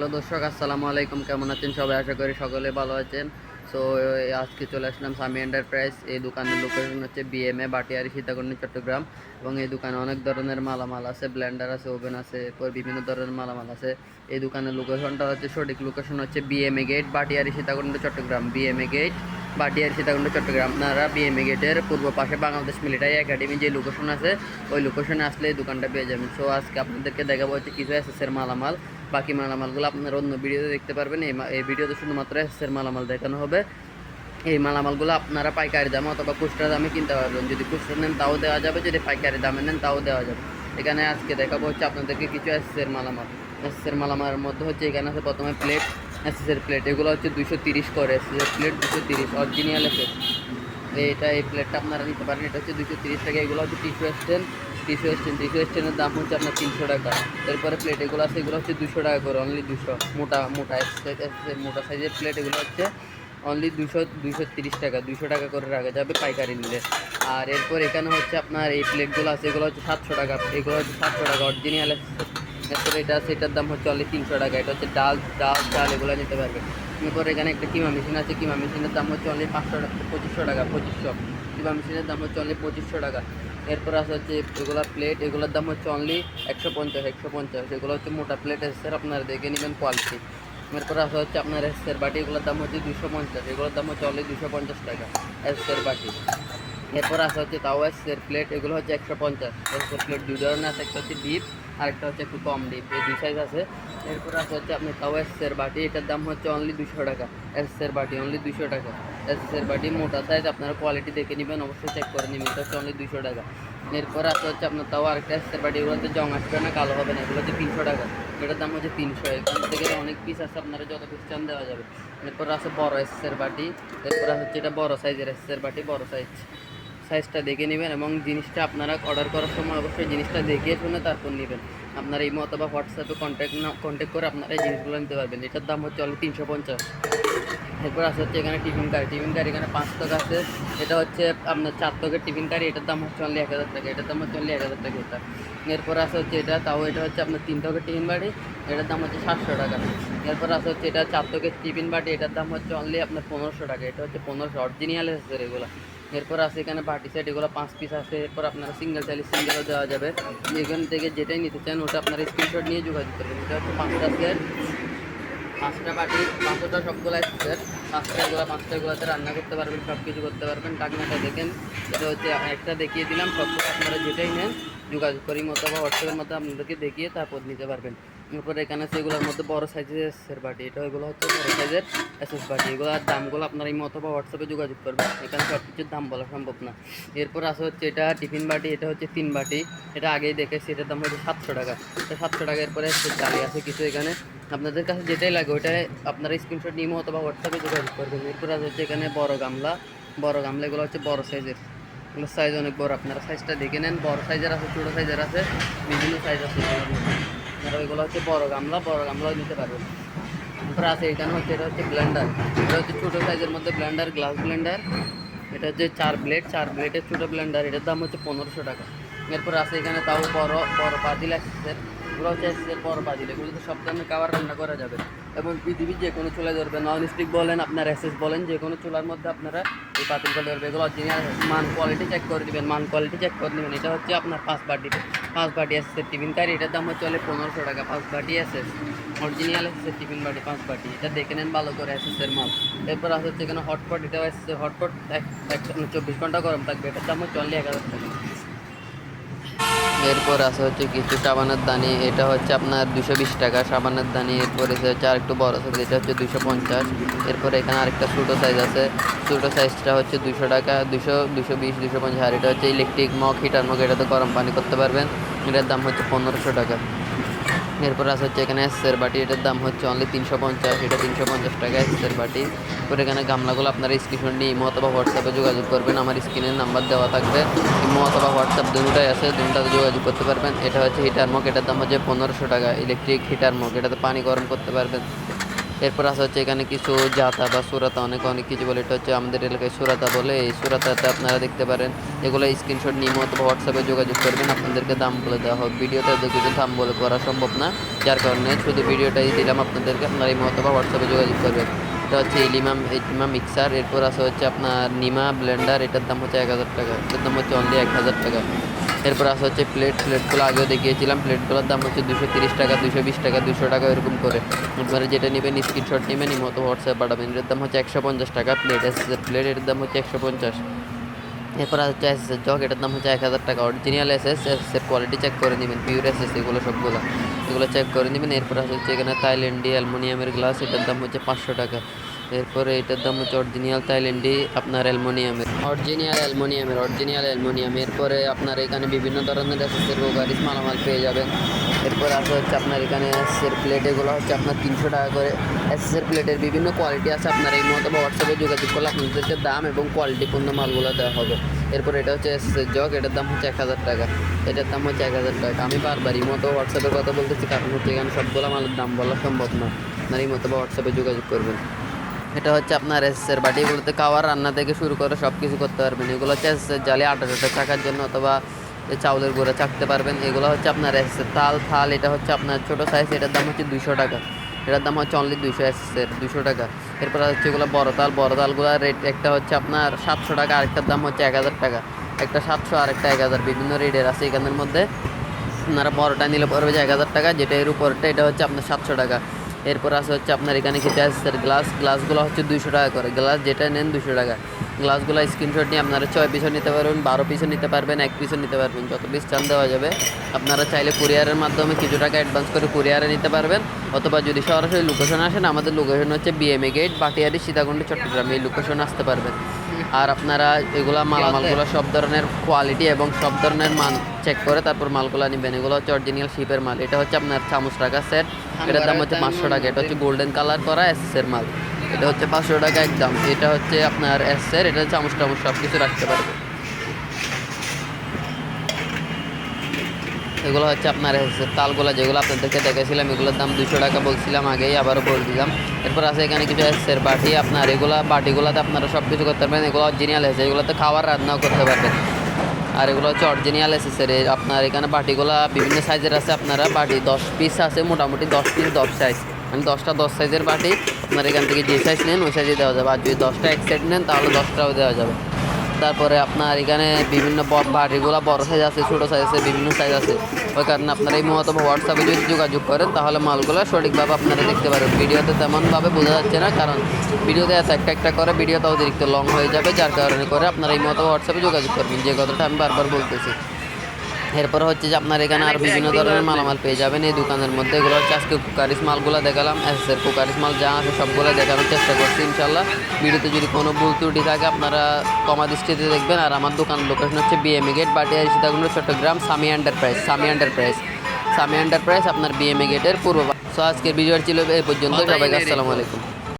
Hello দর্শক, আসসালামু আলাইকুম। কেমন আছেন সবাই? আশা করি সকলে ভালো আছেন। সো আজকে চলে আসলাম সামি এন্টারপ্রাইজ এই দোকানের লোকেশন হচ্ছে বিএমএ বাটিয়ারি সীতাকুণ্ড, চট্টগ্রাম। এবং এই দোকানে অনেক ধরনের মালামাল আছে, ব্লেন্ডার আছে, ওভেন আছে, এরপর বিভিন্ন ধরনের মালামাল আছে। এই দোকানের লোকেশনটা হচ্ছে সঠিক লোকেশন হচ্ছে BMA gate Batiari Sitakunda, Chattogram. BMA gate Batiari Sitakunda, Chattogram. আপনারা বিএমএ গেটের পূর্ব পাশে বাংলাদেশ মিলিটারি একাডেমি যে লোকেশন আছে, ওই লোকেশনে আসলে এই দোকানটা পেয়ে যাবেন। সো আজকে আপনাদেরকে দেখাবো হচ্ছে কিছু এসএসের মালামাল। বাকি মালামালগুলো আপনারা অন্য ভিডিওতে দেখতে পারবেন। এই এই ভিডিওতে শুধুমাত্র এসের মালামাল দেখানো হবে। এই মালামালগুলো আপনারা পাইকারি দামে অথবা খুচরা দামে কিনতে পারবেন। যদি খুচরা নেন তাও দেওয়া যাবে, যদি পাইকারি দামে নেন তাও দেওয়া যাবে। এখানে আজকে দেখাবো হচ্ছে আপনাদেরকে কিছু এসএসের মালামাল। এসের মালামালের মধ্যে হচ্ছে এখানে আছে প্রথমে প্লেট এসএসের প্লেট এগুলো হচ্ছে দুশো তিরিশ করে এসএসের প্লেট দুশো তিরিশ অরিজিনাল এসএস এটা এই প্লেটটা আপনারা নিতে পারেন। এটা হচ্ছে দুশো তিরিশ টাকা। এগুলো হচ্ছে tissue stand tissue stand tissue স্ট্যান্ডের দাম হচ্ছে আপনার তিনশো টাকা। এরপরে প্লেট এগুলো আছে, এগুলো হচ্ছে দুশো টাকা করে অনলি দুশো। মোটা মোটা মোটা সাইজের প্লেট এগুলো হচ্ছে অনলি দুশো দুশো তিরিশ টাকা, দুশো টাকা করে রাখা যাবে পাইকারি নিলে। আর এরপর এখানে হচ্ছে আপনার এই প্লেটগুলো আছে, এগুলো হচ্ছে সাতশো টাকা, এগুলো হচ্ছে সাতশো টাকা অরিজিনাল এরপরে এটা আছে, এটার দাম হচ্ছে অনলি তিনশো টাকা, এটা হচ্ছে ডাল ডাল চাল এগুলো নিতে পারবে। এরপর এখানে একটা কিমা মেশিন আছে, কিমা মেশিনের দাম হচ্ছে অনলি পাঁচশো টাকা, পঁচিশশো টাকা, পঁচিশশো। কিমা মেশিনের দাম হচ্ছে অনলি পঁচিশশো টাকা। এরপর আছে হচ্ছে এগুলো প্লেট এগুলোর দাম হচ্ছে অনলি একশো পঞ্চাশ একশো পঞ্চাশ। এগুলো হচ্ছে মোটা প্লেট এসছে আপনারা দেখে নেবেন কোয়ালিটি এরপর আছে হচ্ছে আপনার এসের বাটি, এগুলোর দাম হচ্ছে দুশো পঞ্চাশ। এগুলোর দাম হচ্ছে অনলি দুশো পঞ্চাশ টাকা, এসের বাটি। এরপর আছে হচ্ছে তাও এসের প্লেট এগুলো হচ্ছে একশো পঞ্চাশ। এসের প্লেট দুই ধরনের আছে, একটা হচ্ছে ডিপ আরেকটা হচ্ছে একটু কম ডিপ এই দুই সাইজ আছে। এরপর আছে হচ্ছে আপনি তাও এসের বাটি, এটার দাম হচ্ছে অনলি দুশো টাকা এসের বাটি অনলি দুশো টাকা। এসের বাটি মোটা সাইজ আপনারা কোয়ালিটি দেখে নেবেন, অবশ্যই চেক করে নেবেন, এটা হচ্ছে অনলি দুশো টাকা। এরপর আছে হচ্ছে আপনার তাও আরেকটা এসের বাটি এগুলোতে জং আসবে না, কালো হবে না, এগুলো হচ্ছে তিনশো টাকা। এটার দাম হচ্ছে তিনশো এখান থেকে অনেক পিস আছে, আপনারা যত পিস চান দেওয়া যাবে। এরপর আছে বড় এসের বাটি, এরপর হচ্ছে এটা বড় সাইজের এসের বাটি, বড় সাইজ সাইজটা দেখে নেবেন এবং জিনিসটা আপনারা অর্ডার করার সময় অবশ্যই জিনিসটা দেখে শুনে তারপর নেবেন। আপনারা এই মতো বা হোয়াটসঅ্যাপে কন্ট্যাক্ট না কন্ট্যাক্ট করে আপনারা এই জিনিসগুলো নিতে পারবেন। এটার দাম হচ্ছে অনলি তিনশো পঞ্চাশ। এরপর আছে হচ্ছে এখানে টিফিন কারি টিফিন কারি এখানে পাঁচ টাকা আছে। এটা হচ্ছে আপনার চার টাকার টিফিন কারি এটার দাম হচ্ছে অনলি এক হাজার টাকা। এটার দাম হচ্ছে অনলি এক হাজার টাকা এটা। এরপর আছে হচ্ছে এটা, তাও এটা হচ্ছে আপনার তিন টাকার টিফিন বাড়ি এটার দাম হচ্ছে সাতশো টাকা। এরপর আছে হচ্ছে এটা চার টাকার টিফিন বাটি। এটার দাম হচ্ছে অনলি আপনার পনেরোশো টাকা। এটা হচ্ছে পনেরোশো অরিজিনাল এসেছে এগুলো। এরপর আছে এখানে পার্টি সেট এগুলো পাঁচ পিস আছে। এরপর আপনারা সিঙ্গেল চাইলে সিঙ্গেলও দেওয়া যাবে। এখান থেকে যেটাই নিতে চান, ওটা আপনারা স্ক্রিনশট নিয়ে যোগাযোগ করবেন। এটা হচ্ছে পাঁচটা সেট পাঁচটা পার্টি পাঁচটা সবগুলো সেট পাঁচটা এগুলো, পাঁচটা এগুলোতে রান্না করতে পারবেন সব কিছু করতে পারবেন। কাকিমাটা দেখেন, এটা হচ্ছে একটা দেখিয়ে দিলাম সবগুলো আপনারা যেটাই নেন, যোগাযোগ করি মতো বা হোয়াটসঅ্যাপের মতো আপনাদেরকে দেখিয়ে তারপর নিতে পারবেন। এরপরে এখানে আছে এগুলোর মধ্যে বড় সাইজের এসের বাটি, এটা এগুলো হচ্ছে বড় সাইজের এসএস বাটি। এগুলোর দামগুলো আপনারা এই মতো বা হোয়াটসঅ্যাপে যোগাযোগ করবেন। এখানে সব কিছুর দাম বলা সম্ভব না। এরপর আছে হচ্ছে এটা টিফিন বাটি, এটা হচ্ছে তিন বাটি। এটা আগেই দেখেছি, এটার দাম হচ্ছে সাতশো টাকা। এটা সাতশো টাকা এরপরে চালি আছে কিছু এখানে। আপনাদের কাছে যেটাই লাগে ওইটাই আপনারা স্ক্রিনশট নিয়ে অথবা হোয়াটসঅ্যাপে যোগাযোগ করবেন। এরপর আছে হচ্ছে এখানে বড় গামলা। বড় গামলা এগুলো হচ্ছে বড় সাইজের সাইজ অনেক বড়। আপনারা সাইজটা দেখে নেন। বড় সাইজের আছে, ছোটো সাইজের আছে। বিভিন্ন সাইজ আছে। আপনারা ওইগুলো হচ্ছে বড় গামলা, বড় গামলাও নিতে পারবেন তারপরে আছে এখানে হচ্ছে, এটা হচ্ছে ব্লেন্ডার এটা হচ্ছে ছোটো সাইজের মধ্যে ব্লেন্ডার গ্লাস ব্লেন্ডার এটা হচ্ছে চার ব্লেড চার ব্লেডের ছোটো ব্লেন্ডার এটার দাম হচ্ছে পনেরোশো টাকা। এরপর আছে এখানে তাও বড় বড় পাতিল আসছে এগুলো হচ্ছে বড় পাতিল এগুলোতে সব ধরনের খাবার রান্না করা যাবে। এবং পৃথিবীর যে কোনো চুলা ধরবে নন স্টিক বলেন, আপনার এসএস বলেন, যে কোনো চুলার মধ্যে আপনারা এই পাতিলটা ধরবে, এগুলো অরিজিনাল মান কোয়ালিটি চেক করে দিবেন, মান কোয়ালিটি চেক করে নেবেন এটা হচ্ছে আপনার পাঁচ বাটি পাঁচ বাটি এসছে টিফিন কারি এটার দাম হচ্ছে পনেরোশো টাকা, পাঁচ বাটি এসএস অরিজিনাল এসছে টিফিন বাটি, পাঁচ বাটি। এটা দেখে নেন ভালো করে এসএসের মাল এরপর হচ্ছে এখানে হটপট এটাও এসছে হটপট এক চব্বিশ ঘণ্টা গরম থাকবে। এটার দাম হচ্ছে অনলি এক হাজার টাকা। এরপর আছে হচ্ছে কিছু সাবানের দানি, এটা হচ্ছে আপনার দুশো বিশ টাকা সাবানের দানি, এরপরে হচ্ছে আরেকটু বড়ো সাইজ এটা হচ্ছে দুশো পঞ্চাশ। এরপর এখানে আরেকটা ছোটো সাইজ আছে, ছোটো সাইজটা হচ্ছে দুশো টাকা, দুশো দুশো বিশ, দুশো পঞ্চাশ। আর এটা হচ্ছে ইলেকট্রিক মগ হিটার মগ এটাতে গরম পানি করতে পারবেন। এটার দাম হচ্ছে পনেরোশো টাকা। এরপর আছে হচ্ছে এখানে এসের বাটি, এটার দাম হচ্ছে অনলি তিনশো পঞ্চাশ, এটা তিনশো পঞ্চাশ টাকা এসের বাটি। এরপর এখানে গামলাগুলো আপনারা স্ক্রিনশট নিয়ে ইমো অথবা হোয়াটসঅ্যাপে যোগাযোগ করবেন, আমার স্ক্রিনের নাম্বার দেওয়া থাকবে। ইমো অথবা হোয়াটসঅ্যাপ দুটাই আছে, দুটাতে যোগাযোগ করতে পারবেন। এটা হচ্ছে হিটার মগ এটার দাম হচ্ছে পনেরোশো টাকা ইলেকট্রিক হিটার মগ এটাতে পানি গরম করতে পারবেন। এরপর আছে হচ্ছে এখানে কিছু জাতা বা সুরাতা, অনেক অনেক কিছু বলে। এটা হচ্ছে আমাদের এলাকায় সুরাতা বলে। এই সুরাতাতে আপনারা দেখতে পারেন, এগুলো স্ক্রিনশট নিয়ে অথবা হোয়াটসঅ্যাপে যোগাযোগ করবেন। আপনাদেরকে দাম বলে দেওয়া হবে। ভিডিওতে ওদের কিছু দাম বলে করা সম্ভব না, যার কারণে শুধু ভিডিওটাই দিলাম। আপনাদেরকে আপনারা এই অথবা হোয়াটসঅ্যাপে যোগাযোগ করবেন। এটা হচ্ছে ইলিমা ইলিমা মিক্সার এরপর আছে হচ্ছে আপনার নিমা ব্লেন্ডার এটার দাম হচ্ছে এক হাজার টাকা। এটার দাম হচ্ছে অনলি এক হাজার টাকা। এরপর আছে হচ্ছে প্লেট প্লেটগুলো আগেও দেখিয়েছিলাম। প্লেটগুলোর দাম হচ্ছে দুশো তিরিশ টাকা, দুশো বিশ টাকা, দুশো টাকা, এরকম করে। আপনারা যেটা নেবেন স্ক্রিনশট নেবেন মতো হোয়াটসঅ্যাপ পাঠাবেন এর দাম হচ্ছে একশো পঞ্চাশ টাকা। প্লেট এসএসের প্লেট এটার দাম হচ্ছে একশো পঞ্চাশ। এরপর হচ্ছে এসএসের জগ এটার দাম হচ্ছে এক হাজার টাকা। অরিজিনাল এসএস এসএসের কোয়ালিটি চেক করে নেবেন পিওর এসএস এগুলো সবগুলো। এগুলো চেক করে নেবেন। এরপর আছে হচ্ছে এখানে থাইল্যান্ডি অ্যালমোনিয়ামের গ্লাস এটার দাম হচ্ছে পাঁচশো টাকা। এরপরে এটার দাম হচ্ছে অরিজিনাল থাইল্যান্ডি, আপনার অ্যালমোনিয়ামের। অরিজিনাল অ্যালমোনিয়ামের, অরিজিনাল অ্যালমোনিয়াম এরপরে আপনার এখানে বিভিন্ন ধরনের এসএসের গোগারিস মালামাল পেয়ে যাবেন। এরপর আছে হচ্ছে আপনার এখানে এসএসের প্লেট এগুলো হচ্ছে আপনার তিনশো টাকা করে। এসএসের প্লেটের বিভিন্ন কোয়ালিটি আছে, আপনার এই মতো হোয়াটসঅ্যাপে যোগাযোগ করলে আপনাদেরকে দাম এবং কোয়ালিটিপূর্ণ মালগুলো দেওয়া হবে। এরপর এটা হচ্ছে এসএসের জগ এটার দাম হচ্ছে এক হাজার টাকা। এটার দাম হচ্ছে এক হাজার টাকা। আমি বারবার এই মতো হোয়াটসঅ্যাপের কথা বলতেছি, কারণ হচ্ছে এখানে সবগুলো মালের দাম বলা সম্ভব না। আপনার এই মতো হোয়াটসঅ্যাপে যোগাযোগ করবেন। এটা হচ্ছে আপনার এসের বাটি এগুলোতে খাওয়ার, রান্না থেকে শুরু করে সব কিছু করতে পারবেন। এগুলো হচ্ছে এসের জালে আটা টাটা চাকার জন্য অথবা চাউলের গুঁড়ো চাকতে পারবেন। এগুলো হচ্ছে আপনার এসের তাল, থাল, এটা হচ্ছে আপনার ছোটো সাইজ এটার দাম হচ্ছে দুইশো টাকা। এটার দাম হচ্ছে অনলি দুইশো এসের দুশো টাকা। এরপর হচ্ছে এগুলো বড় তাল, বড় তালগুলোর রেট একটা হচ্ছে আপনার সাতশো টাকা, আরেকটার দাম হচ্ছে এক হাজার টাকা। একটা সাতশো, আরেকটা এক হাজার। বিভিন্ন রেটের আছে এখানের মধ্যে। আপনারা বড়টা নিলে পড়বে যে এক হাজার টাকা, যেটা এর উপরটা এটা হচ্ছে আপনার সাতশো টাকা। এরপর আছে হচ্ছে আপনার এখানে কিছু আছে গ্লাস গ্লাসগুলো হচ্ছে দুশো টাকা করে। গ্লাস যেটা নেন দুশো টাকা। গ্লাসগুলো স্ক্রিনশট নিয়ে আপনারা ছয় পিসও নিতে পারবেন, বারো পিসও নিতে পারবেন, এক পিসও নিতে পারবেন। যত পিস চান দেওয়া যাবে। আপনারা চাইলে কুরিয়ারের মাধ্যমে কিছু টাকা অ্যাডভান্স করে কুরিয়ারে নিতে পারবেন। অথবা যদি সরাসরি লোকেশন আসেন, আমাদের লোকেশন হচ্ছে বিএমএ গেট বাটিয়ারি, সীতাকুণ্ড, চট্টগ্রাম। এই লোকেশন আসতে পারবেন। আর আপনারা এগুলা মালামালগুলো সব ধরনের কোয়ালিটি এবং সব ধরনের মান চেক করে তারপর মালগুলো নেবেন। এগুলো হচ্ছে অরিজিনাল শিপের মাল। এটা হচ্ছে আপনার চামচ টাকা সেট এটার দাম হচ্ছে পাঁচশো টাকা। এটা হচ্ছে গোল্ডেন কালার করা এসের মাল। এটা হচ্ছে পাঁচশো টাকা একদম। এটা হচ্ছে আপনার এস এর। এটা চামচ টামচ সব কিছু রাখতে পারবে। এগুলো হচ্ছে আপনার তালগুলো যেগুলো আপনাদেরকে দেখেছিলাম এগুলোর দাম দুশো টাকা বলছিলাম, আগেই আবারও বলে দিলাম। এরপর আছে এখানে কিছু এসের বাটি, আপনার এগুলো বাটিগুলোতে আপনারা সব কিছু করতে পারবেন। এগুলো অরিজিনাল এসে এগুলোতে খাবার রান্নাও করতে পারবেন। আর এগুলো হচ্ছে অরিজিনাল এসেসরি আপনার এখানে বাটিগুলো বিভিন্ন সাইজের আছে, আপনারা বাটি দশ পিস আছে, মোটামুটি দশ পিস দশ সাইজ মানে দশটা দশ সাইজের বাটি, আপনার এখান থেকে যে সাইজ নেন, ওই সাইজে দেওয়া যাবে। আর যদি দশটা এক সাইড নেন, তাহলে দশটাও দেওয়া যাবে। তারপরে আপনার এখানে বিভিন্ন বাড়িগুলো বড় সাইজ আছে, ছোটো সাইজ আছে, বিভিন্ন সাইজ আছে। ওই কারণে আপনারা এই মতো হোয়াটসঅ্যাপে যদি যোগাযোগ করেন, তাহলে মালগুলো সঠিকভাবে আপনারা দেখতে পারেন ভিডিওতে তেমনভাবে বোঝা যাচ্ছে না, কারণ ভিডিওতে এত একটা একটা করে ভিডিওটা অতিরিক্ত লং হয়ে যাবে, যার কারণে করে আপনারা এই মতো হোয়াটসঅ্যাপে যোগাযোগ করবেন। যে কথাটা আমি বারবার বলতেছি। এরপর হচ্ছে যে আপনার এখানে আর বিভিন্ন ধরনের মালামাল পেয়ে যাবেন। এই দোকানের মধ্যে এগুলো হচ্ছে আজকে কুকারিস মালগুলো দেখালাম এসের কুকারিস মাল যা আছে সবগুলো দেখানোর চেষ্টা করছি ইনশাল্লাহ ভিডিওতে যদি কোনো ভুল ত্রুটি থাকে আপনারা কমা দৃষ্টিতে দেখবেন। আর আমার দোকান লোকেশন হচ্ছে BMA gate Batiari Sitakunda Chattogram Sami enterprise Sami enterprise Sami enterprise আপনার বিএমএ গেটের পূর্ব সো আজকের ভিডিও ছিল এই পর্যন্ত সবাইকে আসসালামু আলাইকুম।